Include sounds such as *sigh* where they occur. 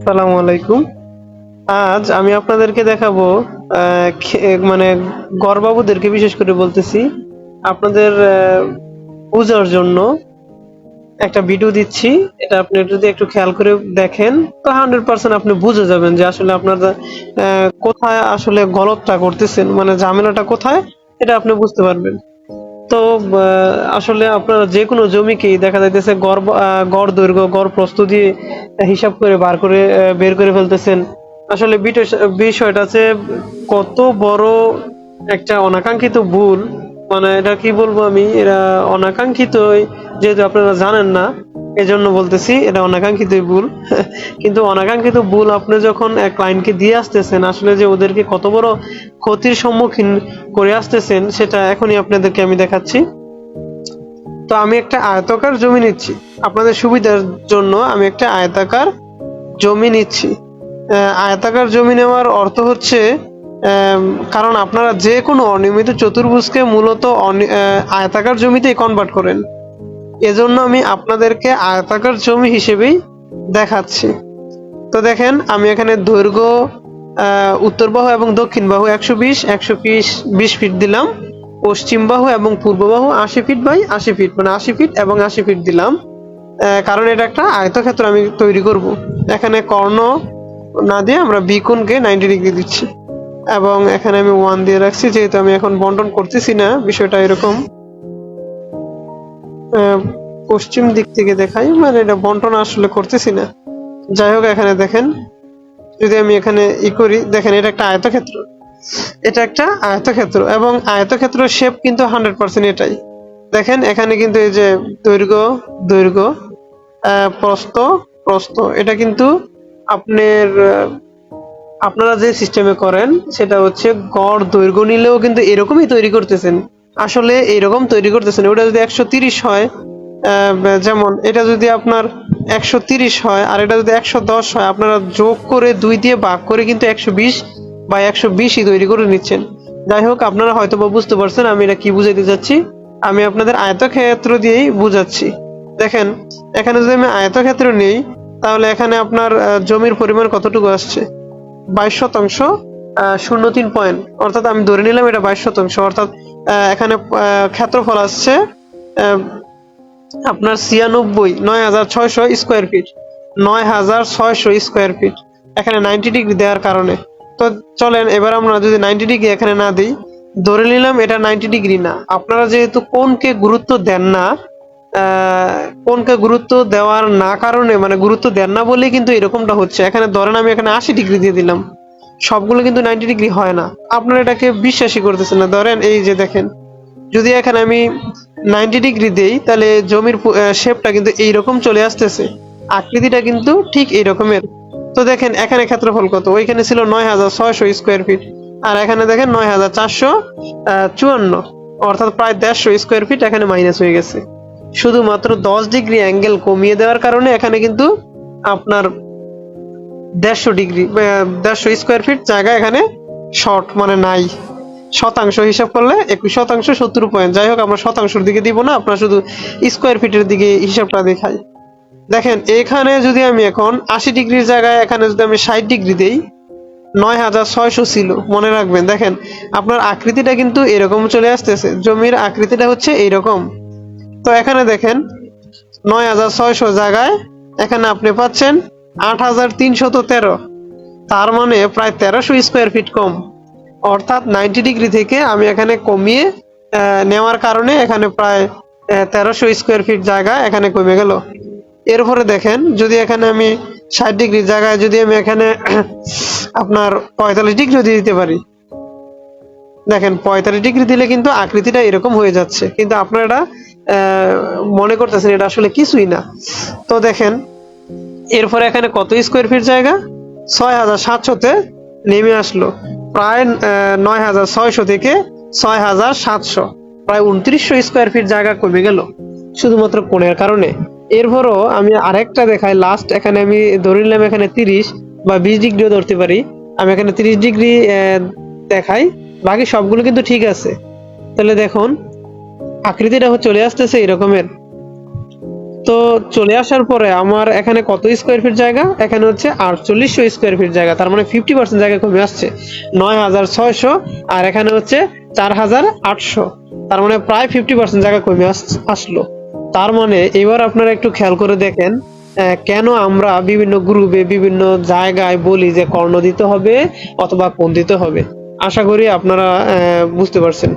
আসসালামু আলাইকুম। আজ আমি আপনাদেরকে দেখাবো মানে গড়বাবুদেরকে বিশেষ করে বলতেছি, আপনাদের বোঝার জন্য একটা ভিডিও দিচ্ছি। এটা আপনি যদি একটু খেয়াল করে দেখেন, তো হান্ড্রেড পার্সেন্ট আপনি বুঝে যাবেন যে আসলে আপনার কোথায় আসলে গলতটা করতেছেন মানে ঝামেলাটা কোথায়, এটা আপনি বুঝতে পারবেন। তো আসলে আপনারা যে কোনো জমিকেই দেখা যাইতেছে গড় গড় দৈর্ঘ্য, গড় প্রস্তুতি হিসাব করে বার করে বের করে ফেলতেছেন। আসলে বিষয়টা আছে কত বড় একটা অনাকাঙ্ক্ষিত ভুল। মানে এটা কি বলব আমি? এরা অনাকাঙ্ক্ষিত যেহেতু আপনারা জানেন না এজন্য বলতেছি, এটা অনাকাঙ্ক্ষিত ভুল। *laughs* কিন্তু অনাকাঙ্ক্ষিত ভুল আপনি যখন ক্লায়েন্টকে দিয়ে আসতেছেন, আসলে যে ওদেরকে কত বড় ক্ষতির সম্মুখীন করে আসতেছেন, সেটা এখনই আপনাদেরকে আমি দেখাচ্ছি। তো আমি একটা আয়তাকার জমি নিচ্ছি। আপনাদের সুবিধার জন্য আমি একটা আয়তাকার জমি নিচ্ছি। আয়তাকার জমি নেওয়ার অর্থ হচ্ছে কারণ আপনারা যে কোনো অনিয়মিত চতুর্ভুজকে মূলত আয়তাকার জমিতেই কনভার্ট করেন। এজন্য আমি আপনাদেরকে আয়তাকার জমি হিসেবেই দেখাচ্ছি। তো দেখেন, আমি এখানে দৈর্ঘ্য উত্তর বাহু এবং দক্ষিণ বাহু একশো বিশ একশো বিশ ফিট দিলাম। পশ্চিম বাহু এবং পূর্ব বাহু আশি ফিট বাই আশি ফিট মানে আশি ফিট এবং আশি ফিট দিলাম। কারণ এটা একটা আয়তক্ষেত্র আমি তৈরি করব। এখানে কর্ণ না দিয়ে আমরা বিকোণকে নাইনটি ডিগ্রি দিচ্ছি। এবং এখানে আমি ওয়ান দিয়ে রাখছি, যেহেতু আমি এখন বন্টন করতেছি না, বিষয়টা এরকম। পশ্চিম দিক থেকে দেখাই মানে এটা বন্টন আসলে করতেছি না। যাই হোক এখানে দেখেন যদি আমি এখানে ই করি দেখেন এটা একটা আয়তক্ষেত্র। এটা একটা আয়তক্ষেত্র এবং আয়তক্ষেত্র শেপ কিন্তু হান্ড্রেড পার্সেন্ট এটাই। দেখেন এখানে কিন্তু এই যে দৈর্ঘ্য দৈর্ঘ্য আহ, প্রস্থ প্রস্থ এটা কিন্তু আপনার আপনারা যে সিস্টেমে করেন সেটা হচ্ছে গড় দৈর্ঘ্য নিলেও কিন্তু এরকমই তৈরি করতেছেন। আসলে এরকম তৈরি করতেছেন, ওটা যদি একশো তিরিশ হয় যেমন এটা যদি আপনার একশো তিরিশ হয় আর এটা যদি একশো দশ হয়, আপনারা যোগ করে দুই দিয়ে ভাগ করে কিন্তু একশো বিশ বা একশো বিশই তৈরি করে নিচ্ছেন। যাই হোক, আপনারা হয়তো বা বুঝতে পারছেন আমি এটা কি বুঝাইতে চাচ্ছি। আমি আপনাদের আয়তক্ষেত্র দিয়েই বুঝাচ্ছি। দেখেন, এখানে যদি আমি আয়তক্ষেত্র নেই, তাহলে এখানে আপনার জমির পরিমাণ কতটুকু আসছে? বাইশ শতাংশ শূন্য তিন পয়েন্ট। অর্থাৎ আমি ধরে নিলাম এটা বাইশ শতাংশ, অর্থাৎ এখানে ক্ষেত্রফল আসছে আপনার ছিয়ানব্বই, নয় হাজার ছয়শো স্কোয়ার ফিট নয় হাজার ছয়শো স্কোয়ার ফিট এখানে নাইনটি ডিগ্রি দেওয়ার কারণে। তো চলেন, এবার আমরা যদি নাইনটি ডিগ্রি এখানে না দিই, ধরে নিলাম এটা নাইনটি ডিগ্রি না। আপনারা যেহেতু কোনকে গুরুত্ব দেন না কোনকে গুরুত্ব দেওয়ার না কারণে মানে গুরুত্ব দেন না বলেই কিন্তু এরকমটা হচ্ছে। এখানে ধরেন আমি এখানে আশি ডিগ্রি দিয়ে দিলাম। সবগুলো কিন্তু নাইনটি ডিগ্রি হয় না। আপনারা এটাকে বিশ্বাসই করতেছেন না। ধরেন এই যে দেখেন, যদি এখানে আমি নাইনটি ডিগ্রি দেই, তাহলে জমির শেপটা কিন্তু এইরকম চলে আসতেছে। আকৃতিটা কিন্তু ঠিক এই রকমের তো দেখেন, এখানে ক্ষেত্রফল কত? ওইখানে ছিল নয় হাজার ছয়শো স্কোয়ার ফিট আর এখানে দেখেন নয় হাজার চারশো চুয়ান্ন। অর্থাৎ প্রায় দেড়শো স্কোয়ার ফিট এখানে মাইনাস হয়ে গেছে। শুধুমাত্র দশ ডিগ্রি অ্যাঙ্গেল কমিয়ে দেওয়ার কারণে এখানে কিন্তু আপনার দেড়শো ডিগ্রি দেড়শো স্কোয়ার ফিট জায়গা এখানে শর্ট মানে নাই। শতাংশ হিসাব করলে একুশ শতাংশ সত্তর পয়েন্ট যাই হোক, আমরা শতাংশের দিকে দিব না, আপনার শুধু স্কোয়ার ফিটের দিকে হিসাবটা দেখাই। দেখেন, এখানে যদি আমি এখন আশি ডিগ্রির জায়গায়, এখানে যদি আমি ষাট ডিগ্রি দিই, নয় হাজার ছয়শো ছিল। মনে রাখবেন, দেখেন, আপনার আকৃতিটা কিন্তু এরকম চলে আসতেছে। জমির আকৃতিটা হচ্ছে এইরকম। তো এখানে দেখেন, নয় হাজার ছয়শো জায়গায় এখানে আপনি পাচ্ছেন আট হাজার তিনশত তেরো। তার মানে প্রায় তেরোশো স্কোয়ার ফিট কম। অর্থাৎ নাইনটি ডিগ্রি থেকে আমি এখানে কমিয়ে নেওয়ার কারণে এখানে প্রায় তেরোশো স্কোয়ার ফিট জায়গা এখানে কমে গেল। এরপরে দেখেন, যদি এখানে আমি ষাট ডিগ্রি জায়গায় যদি আমি এখানে *clears throat* আপনার পঁয়তাল্লিশ ডিগ্রি যদি দিতে পারি। দেখেন, পঁয়তাল্লিশ ডিগ্রি দিলে কিন্তু আকৃতিটা এরকম হয়ে যাচ্ছে। কিন্তু আপনারা মনে করতেছেন এটা আসলে কিছুই না। তো দেখেন এরপরে এখানে কত স্কোয়ার ফিট জায়গা? ছয় হাজার সাতশোতে নেমে আসলো। প্রায় নয় হাজার ছয়শো থেকে ছয় হাজার সাতশো। প্রায় উনত্রিশশো স্কোয়ার ফিট জায়গা কমে গেল, শুধুমাত্র কোণের কারণে। এরপরও আমি আরেকটা দেখাই লাস্ট এখানে আমি ধরে নিলাম এখানে তিরিশ বা বিশ ডিগ্রিও ধরতে পারি। আমি এখানে তিরিশ ডিগ্রি দেখাই, বাকি সবগুলো কিন্তু ঠিক আছে। তাহলে দেখুন, আকৃতিটা চলে আসতেছে এরকমের। তো চলে আসার পরে আমার এখানে কত স্কোয়ার ফিট জায়গা? এখানে হচ্ছে আটচল্লিশশো স্কোয়ার ফিট জায়গা। তার মানে ফিফটি পার্সেন্ট জায়গা কমে আসছে। নয় হাজার ছয়শো আর এখানে হচ্ছে চার হাজার আটশো। তার মানে প্রায় ফিফটি পার্সেন্ট জায়গা কমে আস- আসলো। তার মানে এবার আপনারা একটু খেয়াল করে দেখেন কেন আমরা বিভিন্ন গ্রুপে বিভিন্ন জায়গায় বলি যে কর্ণ দিতে হবে অথবা কোন দিতে হবে? আশা করি আপনারা বুঝতে পারছেন।